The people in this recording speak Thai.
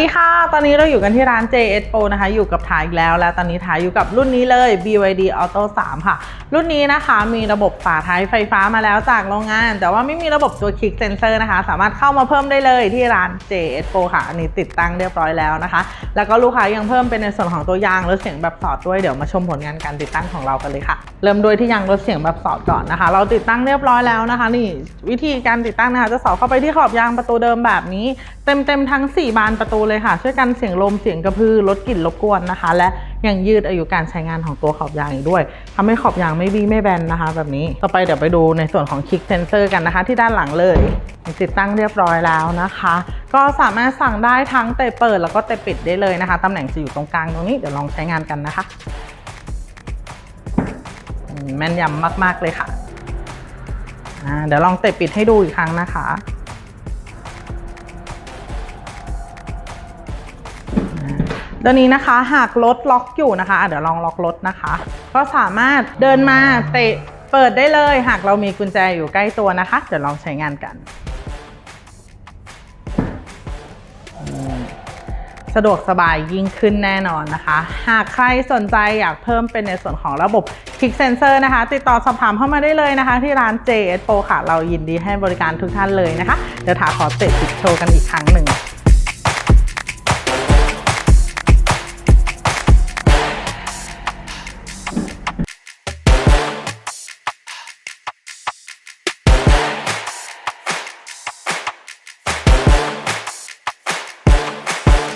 ดีค่ะ ตอนนี้เราอยู่กันที่ร้าน JS Pro นะคะ อยู่กับถ่ายอีกแล้ว และตอนนี้ถ่ายอยู่กับรุ่นนี้เลย BYD Auto 3 ค่ะ รุ่นนี้นะคะมีระบบฝาท้ายไฟฟ้ามาแล้วจากโรงงาน แต่ว่าไม่มีระบบตัว Kick Sensor นะคะ สามารถเข้ามาเพิ่มได้เลยที่ร้าน JS Pro ค่ะ อันนี้ติดตั้งเรียบร้อยแล้วนะคะ แล้วก็ลูกค้ายังเพิ่มเป็นในส่วนของตัวยางลดเสียงแบบสอดด้วย เดี๋ยวมาชมผลงานการติดตั้งของเรากันเลยค่ะ เริ่มด้วยที่ยางลดเสียงแบบสอดก่อนนะคะ เราติดตั้งเรียบร้อยแล้วนะคะ นี่วิธีการติดตั้งนะคะ จะสอดเข้าไปที่ขอบยางประตูเดิมแบบนี้ เต็มเต็มๆทั้ง 4 บานประตูเลยค่ะ ช่วยกันเสียงลมเสียงกระพือลดกลิ่นรบกวนนะคะ และยังยืดอายุการใช้งานของตัวขอบยางอีกด้วยทำให้ขอบยางไม่บี้ไม่แบนนะคะ แบบนี้ต่อไปเดี๋ยวไปดูในส่วนของคลิกเซนเซอร์กันนะคะ ที่ด้านหลังเลยติดตั้งเรียบร้อยแล้วนะคะ ก็สามารถสั่งได้ทั้งเตะเปิดแล้วก็เตะปิดได้เลยนะคะตำแหน่งจะอยู่ตรงกลางตรงนี้เดี๋ยวลองใช้งานกันนะคะแม่นยำมาก ๆ เลยค่ะ เดี๋ยวลองเตะปิดให้ดูอีกครั้งนะคะ ตัวนี้นะคะหากรถล็อกอยู่นะคะะเดี๋ยวลองล็อกรถนะคะ ก็สามารถเดินมาเตะเปิดได้เลย หากเรามีกุญแจอยู่ใกล้ตัวนะคะ เดี๋ยวลองใช้งานกัน สะดวกสบายยิ่งขึ้นแน่นอนนะคะ หากใครสนใจอยากเพิ่มเป็นในส่วนของระบบ Kick Sensor นะคะ ติดต่อสอบถามเข้ามาได้เลยนะคะ ที่ร้าน JS Pro ค่ะ เรายินดีให้บริการทุกท่านเลยนะคะ เดี๋ยวถาขอเตะปิดโชว์กันอีกครั้งหนึ่ง